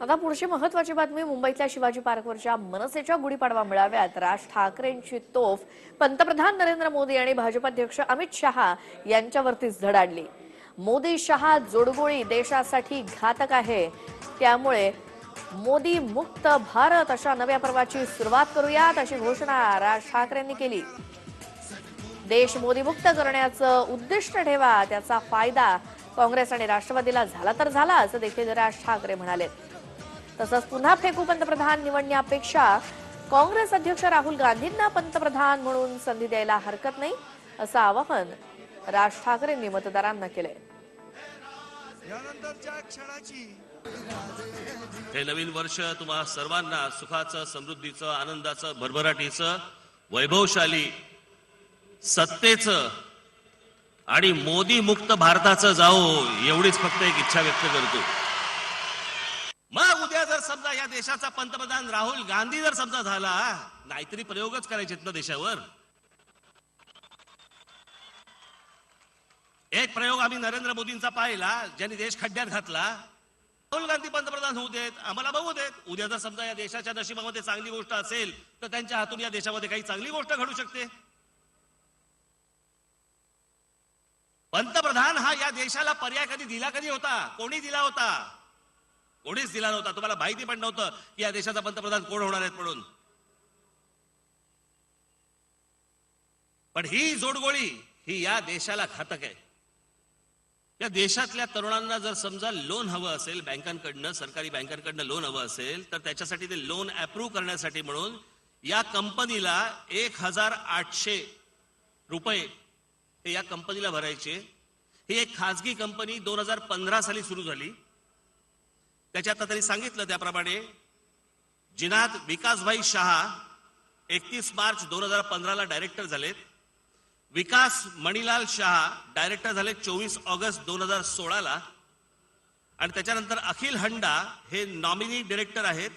आता पुढची महत्वाची बातमी मुंबईतल्या शिवाजी पार्कवरच्या मनसेच्या गुढीपाडवा मेळाव्यात राज ठाकरेंची तोफ पंतप्रधान नरेंद्र मोदी आणि भाजपाध्यक्ष अमित शहा यांच्यावरतीच धडाडली. मोदी शहा जोडगोळी देशासाठी घातक आहे. त्यामुळे मोदी मुक्त भारत अशा नव्या पर्वाची सुरुवात करूयात अशी घोषणा राज ठाकरेंनी केली. देश मोदीमुक्त करण्याचं उद्दिष्ट ठेवा त्याचा फायदा काँग्रेस आणि राष्ट्रवादीला झाला तर झाला असं देखील राज ठाकरे म्हणाले. तसंच पुन्हा फेकू पंतप्रधान निवडण्यापेक्षा काँग्रेस अध्यक्ष राहुल गांधींना पंतप्रधान म्हणून संधी द्यायला हरकत नाही असं आवाहन राज ठाकरेंनी मतदारांना केलंय. हे नवीन वर्ष तुम्हा सर्वांना सुखाचं समृद्धीचं आनंदाचं भरभराटीचं वैभवशाली सत्तेचं आणि मोदी मुक्त भारताचं जाओ एवढीच फक्त एक इच्छा व्यक्त करतो. मग उद्या जर समजा या देशाचा पंतप्रधान राहुल गांधी जर समजा झाला नाहीतरी प्रयोगच करायचेत ना देशावर. एक प्रयोग आम्ही नरेंद्र मोदींचा पाहिला ज्यांनी देश खड्ड्यात घातला. राहुल गांधी पंतप्रधान होऊ देत आम्हाला बघू देत. उद्या जर समजा या देशाच्या नशिबामध्ये चांगली गोष्ट असेल तर त्यांच्या हातून या देशामध्ये काही चांगली गोष्ट घडू शकते. पंतप्रधान हा या देशाला पर्याय कधी दिला कधी होता? कोणी दिला होता? कोणीच दिला नव्हता. तुम्हाला माहिती पण नव्हतं की या देशाचा पंतप्रधान कोण होणार आहेत म्हणून. पण ही जोडगोळी ही या देशाला घातक आहे. या देशातल्या तरुणांना जर समजा लोन हवं असेल बँकांकडनं सरकारी बँकांकडनं लोन हवं असेल तर त्याच्यासाठी ते लोन अप्रूव्ह करण्यासाठी म्हणून या कंपनीला एक हजार आठशे रुपये हे या कंपनीला भरायचे. ही एक खाजगी कंपनी दोन हजार पंधरा साली सुरू झाली. त्याच्यात त्यांनी सांगितलं त्याप्रमाणे जिनाद विकासभाई शहा एकतीस मार्च दोन हजार पंधराला डायरेक्टर झालेत. विकास मणिलाल शहा डायरेक्टर झाले चोवीस ऑगस्ट दोन हजार सोळाला. आणि त्याच्यानंतर अखिल हंडा हे नॉमिनी डिरेक्टर आहेत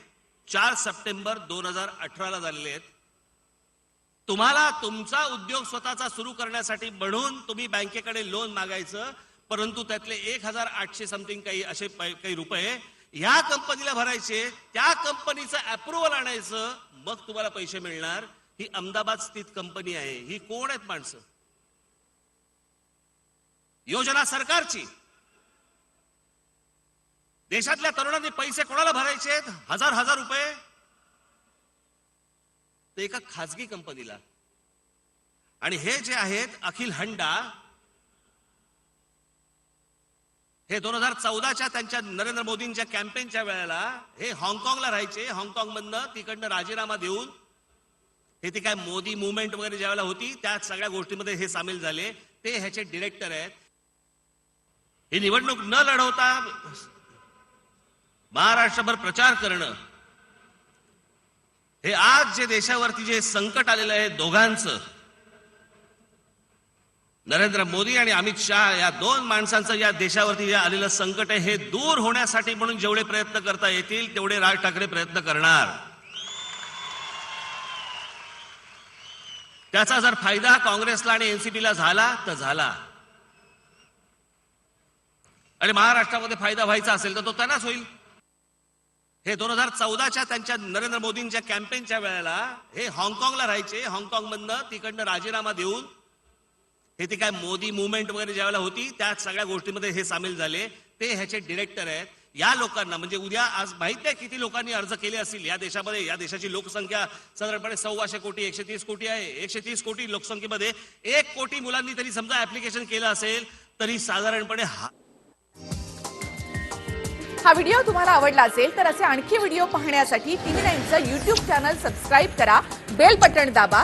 चार सप्टेंबर दोन हजार अठराला झालेले आहेत. तुम्हाला तुमचा उद्योग स्वतःचा सुरू करण्यासाठी म्हणून तुम्ही बँकेकडे लोन मागायचं परंतु त्यातले एक हजार आठशे समथिंग काही असे पै- काही रुपये ह्या कंपनीला भरायचे त्या कंपनीचं अप्रुव्हल आणायचं मग तुम्हाला पैसे मिळणार. ही अहमदाबाद स्थित कंपनी आहे. ही कोण आहेत माणसं? योजना सरकारची. देशातल्या तरुणांनी पैसे कोणाला भरायचे हजार हजार रुपये? ते एका खाजगी कंपनीला. आणि हे जे आहेत अखिल हंडा हे दोन हजार चौदाच्या त्यांच्या नरेंद्र मोदींच्या कॅम्पेनच्या वेळेला हे हाँगकाँगला राहायचे. हाँगकाँग मधनं तिकडनं राजीनामा देऊन हे ती काय मोदी मुवमेंट वगैरे ज्यावेळेला होती त्या सगळ्या गोष्टीमध्ये हे सामील झाले. ते ह्याचे डिरेक्टर आहेत. ही निवडणूक न लढवता महाराष्ट्रभर प्रचार करणं हे आज जे देशावरती जे संकट आलेलं आहे दोघांचं नरेंद्र मोदी आणि अमित शहा या दोन माणसांचं या देशावरती जे आलेलं संकट आहे हे दूर होण्यासाठी म्हणून जेवढे प्रयत्न करता येतील तेवढे राज ठाकरे प्रयत्न करणार. त्याचा जर फायदा काँग्रेसला आणि एनसीपीला झाला तर झाला. आणि महाराष्ट्रामध्ये फायदा व्हायचा असेल तर तो त्यांनाच होईल. हे दोन हजार चौदाच्या त्यांच्या नरेंद्र मोदींच्या कॅम्पेनच्या वेळेला हे हाँगकाँगला राहायचे. हाँगकाँग मधनं तिकडनं राजीनामा देऊन हे ते काय मोदी मुवमेंट वगैरे ज्यावेळेला होती त्या सगळ्या गोष्टीमध्ये हे सामील झाले. ते ह्याचे डिरेक्टर आहेत. या लोकांना म्हणजे उद्या आज माहीत आहे किती लोकांनी अर्ज केले असतील? या देशामध्ये या देशाची लोकसंख्या साधारणपणे सव्वाशे कोटी एकशे तीस कोटी आहे. एकशे तीस कोटी लोकसंख्येमध्ये एक कोटी मुलांनी तरी समजा ऍप्लिकेशन केलं असेल तरी साधारणपणे हा हा व्हिडिओ तुम्हाला आवडला असेल तर असे आणखी व्हिडिओ पाहण्यासाठी टीव्ही नाईनचं युट्यूब चॅनल सबस्क्राईब करा. बेल बटन दाबा.